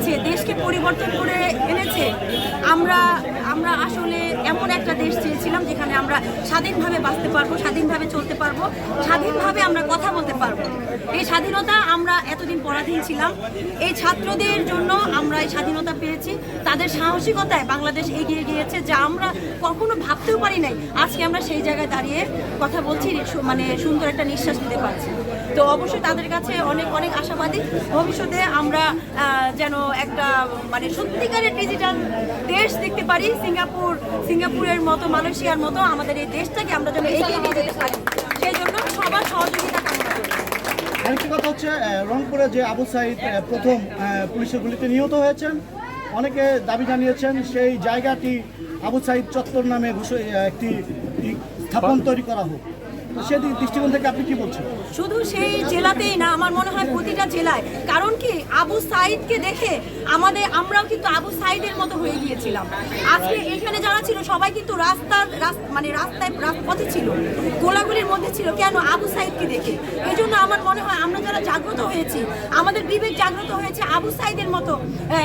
এনেছে দেশকে পরিবর্তন করে এনেছে। আমরা আমরা আসলে এমন একটা দেশ চেয়েছিলাম যেখানে আমরা স্বাধীনভাবে বাঁচতে পারব, স্বাধীনভাবে চলতে পারব, স্বাধীনভাবে আমরা কথা বলতে পারব। এই স্বাধীনতা আমরা এতদিন পরাধীন ছিলাম। এই ছাত্রদের জন্য আমরা এই স্বাধীনতা পেয়েছি। তাদের সাহসিকতায় বাংলাদেশ এগিয়ে গিয়েছে যা আমরা কখনো ভাবতেও পারি নাই। আজকে আমরা সেই জায়গায় দাঁড়িয়ে কথা বলছি মানে সুন্দর একটা নিঃশ্বাস নিতে পারছি। তো অবশ্যই তাদের কাছে অনেক অনেক আশাবাদী। ভবিষ্যতে আমরা আহ, যেন একটা মানে সত্যিকারের ডিজিটাল দেশ দেখতে পারি। সিঙ্গাপুর সিঙ্গাপুরের মতো মালয়েশিয়ার মতো আমাদের এই দেশটাকে আমরা যেন এগিয়ে নিয়ে যেতে পারি। সেই জন্য সবার সহযোগিতা কামনা করি। আরেকটি কথা হচ্ছে রংপুরে যে আবু সাইদ প্রথম আহ, পুলিশের গুলিতে নিহত হয়েছেন অনেকে দাবি জানিয়েছেন সেই জায়গাটি আবু সাইদ চত্বর নামে একটি স্থাপন তৈরি করা হোক। সেদিক দৃষ্টিকোণ থেকে আপনি কি বলছেন? শুধু সেই জেলাতেই না, আমার মনে হয় প্রতিটা জেলায়। কারণ কি, আবু সাইদকে দেখে আমাদের, আমরাও কিন্তু আবু সাইদের মতো হয়ে গিয়েছিলাম। আজকে এখানে যারা ছিল, সবাই কিন্তু রাস্তার মানে রাস্তায় পথে ছিল। গোলাগুলির মধ্যে ছিল, কেন আবু সাইদকে দেখে? এই জন্য আমার মনে হয় আমরা যারা জাগ্রত হয়েছি, আমাদের বিবেক জাগ্রত হয়েছে আবু সাইদের মতো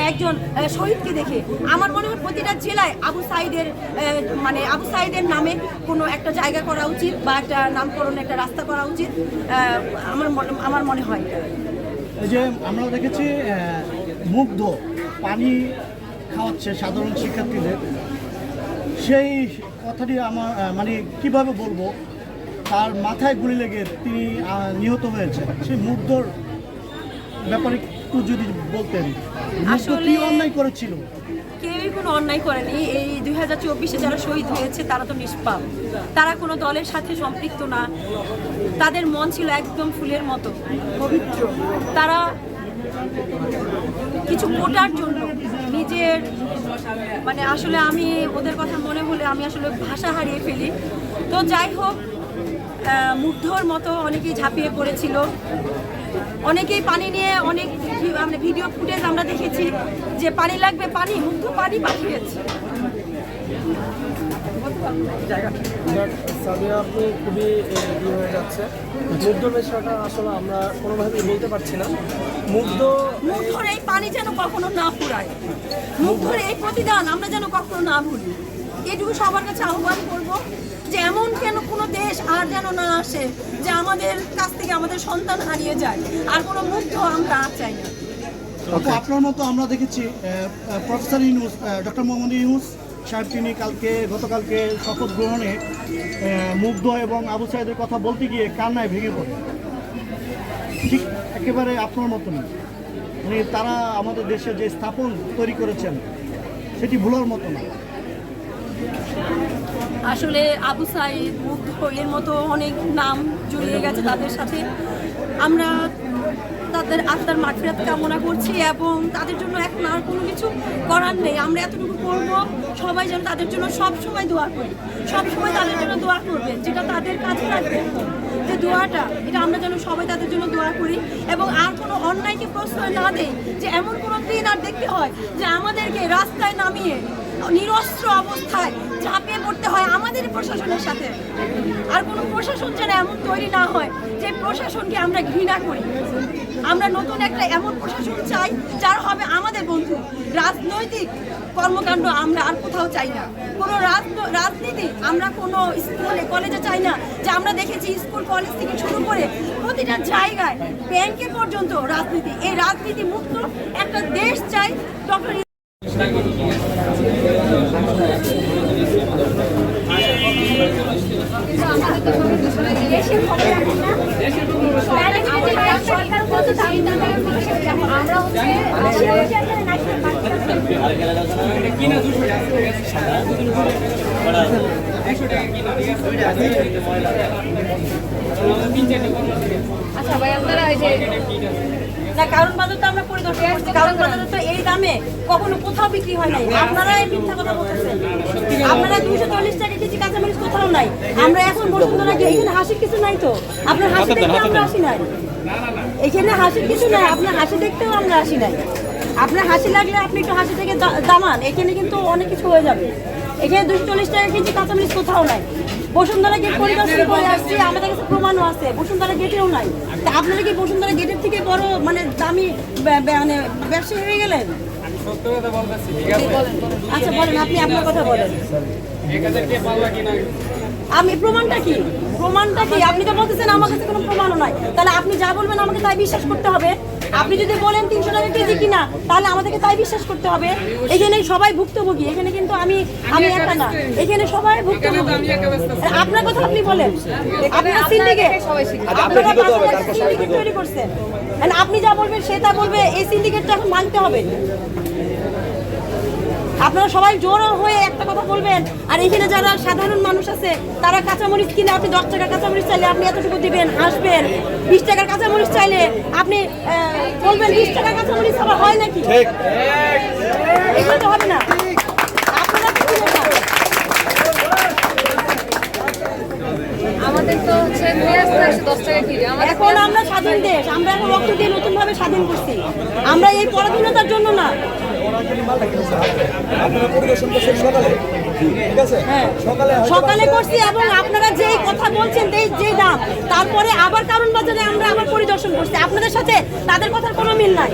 একজন শহীদকে দেখে। আমার মনে হয় প্রতিটা জেলায় আবু সাইদের মানে আবু সাইদের নামে কোনো একটা জায়গা করা উচিত বা একটা নামকরণ একটা রাস্তা করা উচিত। আমার আমার মনে হয় এই যে আমরা দেখেছি মুগ্ধ পানি খাওয়াচ্ছে সাধারণ শিক্ষার্থীদের। সেই কথাটি আমার মানে কীভাবে বলব, তার মাথায় গুলি লেগে তিনি নিহত হয়েছে সেই মুগ্ধর ব্যাপারে একটু যদি বলতেন কি অন্যায় করেছিল? কেউই কোনো অন্যায় করেনি। এই দুই হাজার চব্বিশে যারা শহীদ হয়েছে তারা তো নিষ্পাপ। তারা কোনো দলের সাথে সম্পৃক্ত না। তাদের মন ছিল একদম ফুলের মতো। পবিত্র। তারা কিছু কোটার জন্য নিজের মানে আসলে আমি ওদের কথা মনে হলে আমি আসলে ভাষা হারিয়ে ফেলি। তো যাই হোক মুগ্ধর মতো অনেকেই ঝাঁপিয়ে পড়েছিল। অনেকেই পানি নিয়ে অনেক মানে ভিডিও ফুটেজ আমরা দেখেছি যে পানি লাগবে পানি মুগ্ধ পানি পাঠিয়েছে আপনি খুবই ই হয়ে যাচ্ছে। মুগ্ধ বিষয়টা আসলে আমরা কোনোভাবেই বলতে পারছি না। মুগ্ধ মুগ্ধর এই পানি যেন কখনো না ফুরায়। মুগ্ধর এই প্রতিদান আমরা যেন কখনো না ভুলি। এটুকু সবার কাছে আহ্বান করব। যে এমন কেন কোনো দেশ আর যেন না আসে যে আমাদের কাছ থেকে আমাদের সন্তান হারিয়ে যায় আর কোনো মুগ্ধ আমরা আর চাই না। আপু, আপনার মতো আমরা দেখেছি প্রফেসর ইউনুস ডক্টর মোহাম্মদ ইউনুস সাহেব তিনি কালকে গতকালকে শপথ গ্রহণে মুগ্ধ এবং আবু সাইদের কথা বলতে গিয়ে কান্নায় ভেঙে পড়ে। ঠিক একেবারে আপনার মতনই। মানে তারা আমাদের দেশে যে স্থাপন তৈরি করেছেন সেটি ভুলার মতো না। আসলে আবু সাইদ, মুগ্ধ, এর মতো অনেক নাম জড়িয়ে গেছে তাদের সাথে। আমরা তাদের আত্মার মাঠফেরাত কামনা করছি এবং তাদের জন্য এখন আর কোনো কিছু করার নেই। আমরা এতটুকু করব, সবাই যেন তাদের জন্য সব সময় দোয়া করি। সব সময় তাদের জন্য দোয়া করবে, যেটা তাদের কাছে লাগবে যে দোয়াটা, এটা আমরা যেন সবাই তাদের জন্য দোয়া করি এবং আর কোনো অন্যায়কে প্রশ্রয় না দেই যে এমন কোনো দিন আর দেখতে হয় যে আমাদেরকে রাস্তায় নামিয়ে নিরস্ত্র অবস্থায় ঝাঁপিয়ে পড়তে হয় আমাদের প্রশাসনের সাথে। আর কোনো প্রশাসন যেন এমন তৈরি না হয় যে প্রশাসনকে আমরা ঘৃণা করি। আমরা নতুন একটা এমন প্রশাসন চাই, যার হবে আমাদের বন্ধু। রাজনৈতিক কর্মকাণ্ড আমরা আর কোথাও চাই না। কোনো রাজন- রাজনীতি আমরা কোনো স্কুলে, কলেজে চাই না। যে আমরা দেখেছি স্কুল, কলেজ থেকে শুরু করে প্রতিটা জায়গায় ব্যাংকে পর্যন্ত রাজনীতি। এই রাজনীতি মুক্ত একটা দেশ চাই ডক্টর আচ্ছা ভাই আপনারা যে না কারণ বাজার তো আমরা পরিদর্শন করছি কারণ বাজারে তো এই দামে কখনো কোথাও বিক্রি হয় নাই। আপনারা এই মিথ্যা কথা বলতেছেন। আপনারা দুইশো চল্লিশ টাকা কেজি কাঁচামরিচ কোথাও নাই। আমরা এখন বসুন্ধরা গিয়ে এখানে হাসির কিছু নাই তো। আপনার হাসি দেখতে আমরা আসি নাই। এখানে হাসির কিছু নাই আপনার হাসি দেখতেও আমরা আসি নাই। আপনার হাসি লাগলে আপনি একটু হাসি থেকে দামান। এখানে কিন্তু অনেক কিছু হয়ে যাবে। এখানে দুশো চল্লিশ টাকা কেজি কাঁচামরিচ কোথাও নাই। বসুন্ধরা গেট পরিদর্শন করে আসছি আমাদের কাছে প্রমাণও আছে বসুন্ধরা গেটেও নাই। তা আপনারা কি বসুন্ধরা গেটের থেকে বড় মানে দামি মানে ব্যবসায়ী হয়ে গেলেন? আচ্ছা বলেন আপনি আপনার কথা বলেন। আমি প্রমাণটা কি? প্রমাণটা কি? আপনি তো বলতেছেন আমার কাছে কোনো প্রমাণও নাই। তাহলে আপনি যা বলবেন আমাকে তাই বিশ্বাস করতে হবে। আপনি যদি বলেন তিনশো টাকা কেজি কিনা তাহলে আমাদেরকে তাই বিশ্বাস করতে হবে। এখানে সবাই ভুক্তভোগী। এখানে কিন্তু আমি আমি একা না। এখানে সবাই ভুক্তভোগী। আপনার কথা আপনি বলেন। আপনারা সিন্ডিকেট। আপনারা তৈরি করছেন। আর আপনি যা বলবেন সে তা বলবে এই সিন্ডিকেটটা এখন মানতে হবে। আপনারা সবাই জোর হয়ে একটা কথা বলবেন আর এখানে যারা সাধারণ মানুষ আছে তারা কাঁচামরিচ কিনে আপনি দশ টাকার কাঁচামরিচ চাইলে আপনি এতটুকু দিবেন হাসবেন। বিশ টাকার কাঁচামরিচ চাইলে আপনি বলবেন বিশ টাকার কাঁচামরিচ আবার হয় নাকি? এগুলো তো হবে না আপনারা কি কিনে খান? আমাদের তো হচ্ছে পেঁয়াজ তো একশো দশ টাকা কিলো আমাদের এখন আমরা স্বাধীন দেশ আমরা এখন রক্ত দিয়ে নতুন ভাবে স্বাধীন করছি। আমরা এই পরাধীনতার জন্য না। সকালে? হ্যাঁ। করছি এবং আপনারা যে কথা বলছেন যে যে দাম তারপরে আবার কারণ বাজারে আমরা আবার পরিদর্শন করছি। আপনাদের সাথে তাদের কথার কোনো মিল নাই।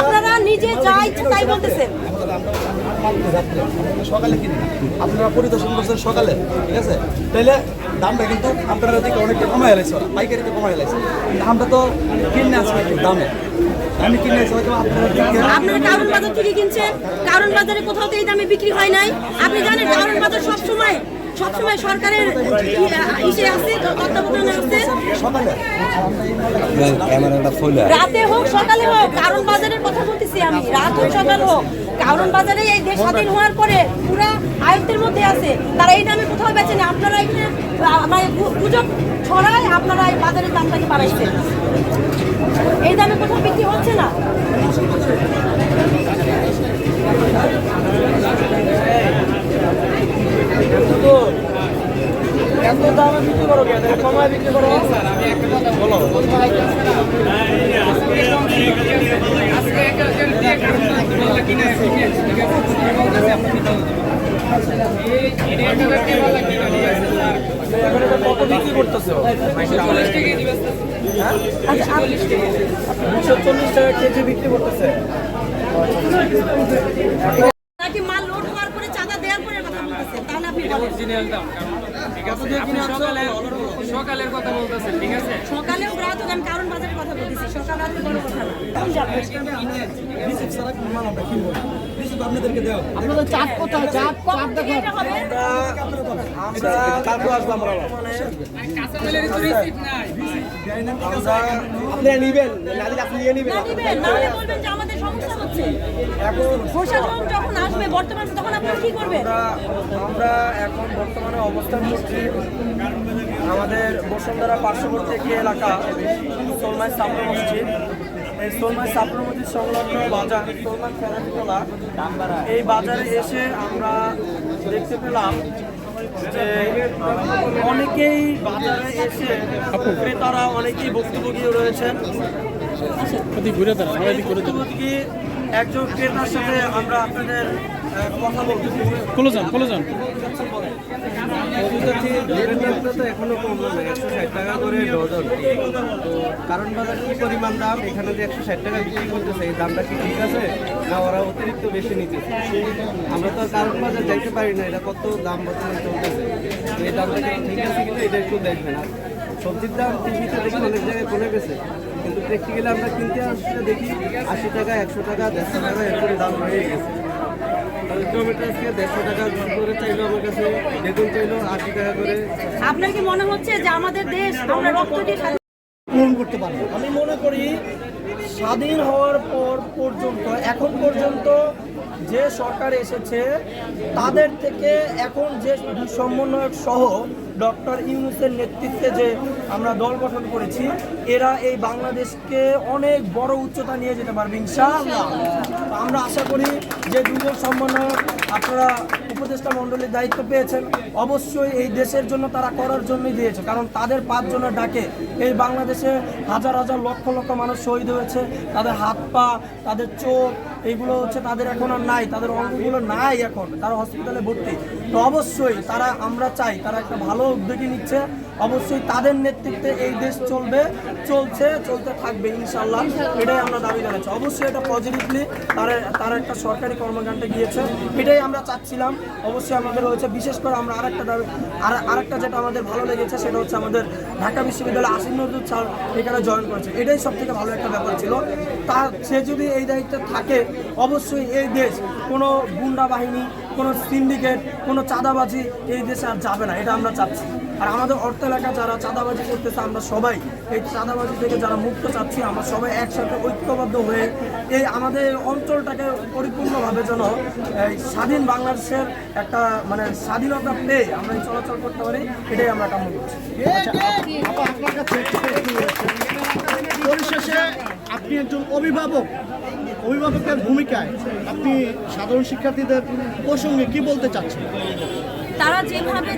আপনারা নিজে যা ইচ্ছে তাই বলতেছেন। রাত্রে সকালে কিনে আপনারা পরিদর্শন করছেন সকালে ঠিক আছে? তাইলে দামটা কিন্তু আপনারা দিকে অনেকটা কমাই এলাইছে পাইকারিতে কমাই এলাইছে কিন্তু আমরা তো কিনে আসব দামে। আমি কিনে আসব হয়তো আপনারা কারণ বাজার থেকে কিনছেন। কারণ বাজারে কোথাও তো এই দামে বিক্রি হয় নাই। আপনি জানেন কারণ বাজার সবসময় সবসময় সরকারের ইসে আছে তত্ত্বাবধানে আছে। রাতে হোক সকালে হোক কারণ বাজারের কথা বলতেছি আমি। রাত হোক সকাল হোক কারণ বাজারে এই দেশ স্বাধীন হওয়ার পরে পুরা আয়ত্তের মধ্যে আছে। তারা এই দামে কোথাও বেচে না। আপনারা এখানে মানে গুজব ছড়ায় আপনারা এই বাজারের দামটাকে বাড়াইছেন। এই দামে কোথাও বিক্রি হচ্ছে না? এত দামে বিক্রি করো কেন কমায় বিক্রি করো। টাকা দিবে আচ্ছা দুশো চল্লিশ টাকা কেজি বিক্রি করতেছে নাকি মাল লোড হওয়ার পরে চাঁদা দেওয়ার পরে কথা বলতেছেন তাহলে আপনি বলেন অরিজিনাল দাম ঠিক আছে আপনি সকালে সকালের কথা বলতেছেন ঠিক আছে? সকালেও রাত হোক আমি কারণ বাজারের কথা বলতেছি সকাল রাতে বড় কথা আপনাদেরকে দেওয়া আপনাদের চাপ কোথায়? চাপ চাপ দেখান। হবে? আমরা তারপর আসব আমরা কাঁচামালের তো রিসিপ্ট নাই। আপনারা নিবেন আপনি নিয়ে নিবেন। আমাদের হচ্ছে প্রশাসন যখন আসবে বর্তমান তখন আপনারা কি করবেন? আমরা এখন বর্তমানে অবস্থান করছি আমাদের বসুন্ধরা পার্শ্ববর্তী একটি এলাকা সোলমাই সাপ্র মসজিদ। এই সোলমাই সাপ্র মসজিদ সংলগ্ন বাজার সোলমাই ফেরাটিটোলা এই বাজারে এসে আমরা দেখতে পেলাম যে অনেকেই বাজারে এসে ক্রেতারা অনেকেই ভুক্তভোগী রয়েছেন। ভুক্তভোগী একজন ক্রেতার সাথে আমরা আপনাদের কথা বলতে যান যান। এখনও কমলো না একশো ষাট টাকা করে ডজন। তো কারণ বাজার কি পরিমাণ দাম? এখানে যে একশো ষাট টাকা বিক্রি করতেছে এই দামটা কি ঠিক আছে? না ওরা অতিরিক্ত বেশি নিতেছে? আমরা তো কারণ বাজার যাইতে পারি না এটা কত দাম বর্তমানে চলতেছে? এই দামটা ঠিক আছে কিন্তু এটা একটু দেখবেন। আর সবজির দাম টিভিতে দেখি অনেক জায়গায় কমে গেছে। কিন্তু প্র্যাকটিক্যালি আমরা কিনতে আসলে দেখি আশি টাকা একশো টাকা দেড়শো টাকা এরকম দাম হয়ে গেছে। দেড়শো টাকা করে চাইলো আমার কাছে বেগুন চাইলো আশি টাকা করে। আপনার কি মনে হচ্ছে যে আমাদের দেশ আমরা রক্ত দিয়ে পূরণ করতে পারব? আমি মনে করি স্বাধীন হওয়ার পর পর্যন্ত এখন পর্যন্ত যে সরকার এসেছে, তাদের থেকে এখন যে সমন্বয়ক সহ ডক্টর ইউনুসের নেতৃত্বে যে আমরা দল গঠন করেছি, এরা এই বাংলাদেশকে অনেক বড় উচ্চতা নিয়ে যেতে পারবে, ইনশাআল্লাহ। আমরা আশা করি যে দুজন সমন্বয়ক, আপনারা উপদেষ্টা মণ্ডলীর দায়িত্ব পেয়েছেন, অবশ্যই এই দেশের জন্য তারা করার জন্যই দিয়েছে, কারণ তাদের পাঁচজনের ডাকে এই বাংলাদেশে হাজার হাজার লক্ষ লক্ষ মানুষ শহীদ হয়েছে, তাদের হাত পা, তাদের চোখ, এইগুলো হচ্ছে তাদের এখন আর নাই, তাদের অঙ্গগুলো নাই এখন, তারা হসপিটালে ভর্তি। তো অবশ্যই তারা আমরা চাই, তারা একটা ভালো উদ্যোগী নিচ্ছে। অবশ্যই তাদের নেতৃত্বে এই দেশ চলবে, চলছে, চলতে থাকবে ইনশাল্লাহ এটাই আমরা দাবি জানাচ্ছি। অবশ্যই এটা পজিটিভলি তারা তারা একটা সরকারি কর্মকাণ্ডে গিয়েছে। এটাই আমরা চাচ্ছিলাম। অবশ্যই আমাদের হয়েছে বিশেষ করে আমরা আরেকটা দাবি, আর, আরেকটা যেটা আমাদের ভালো লেগেছে, সেটা হচ্ছে আমাদের ঢাকা বিশ্ববিদ্যালয়ে আসিম নজরুল স্যার এখানে জয়েন করেছে। এটাই সব থেকে ভালো একটা ব্যাপার ছিল। তার সে যদি এই দায়িত্বে থাকে, অবশ্যই এই দেশ কোনো গুন্ডা বাহিনী কোনো সিন্ডিকেট কোনো চাঁদাবাজি এই দেশে আর যাবে না, এটা আমরা চাচ্ছি আর আমাদের অর্থ এলাকা যারা চাঁদাবাজি করতেছে, আমরা সবাই এই চাঁদাবাজি থেকে যারা মুক্ত চাচ্ছি, আমরা সবাই একসাথে ঐক্যবদ্ধ হয়ে এই আমাদের অঞ্চলটাকে পরিপূর্ণভাবে যেন এই স্বাধীন বাংলাদেশের একটা মানে স্বাধীনতা পেয়ে আমরা চলাচল করতে পারি, এটাই আমরা কামনা করছি। পরিশেষে আপনি একজন অভিভাবক অভিভাবকের ভূমিকায় আপনি সাধারণ শিক্ষার্থীদের প্রসঙ্গে কি বলতে চাচ্ছেন? তারা যেভাবে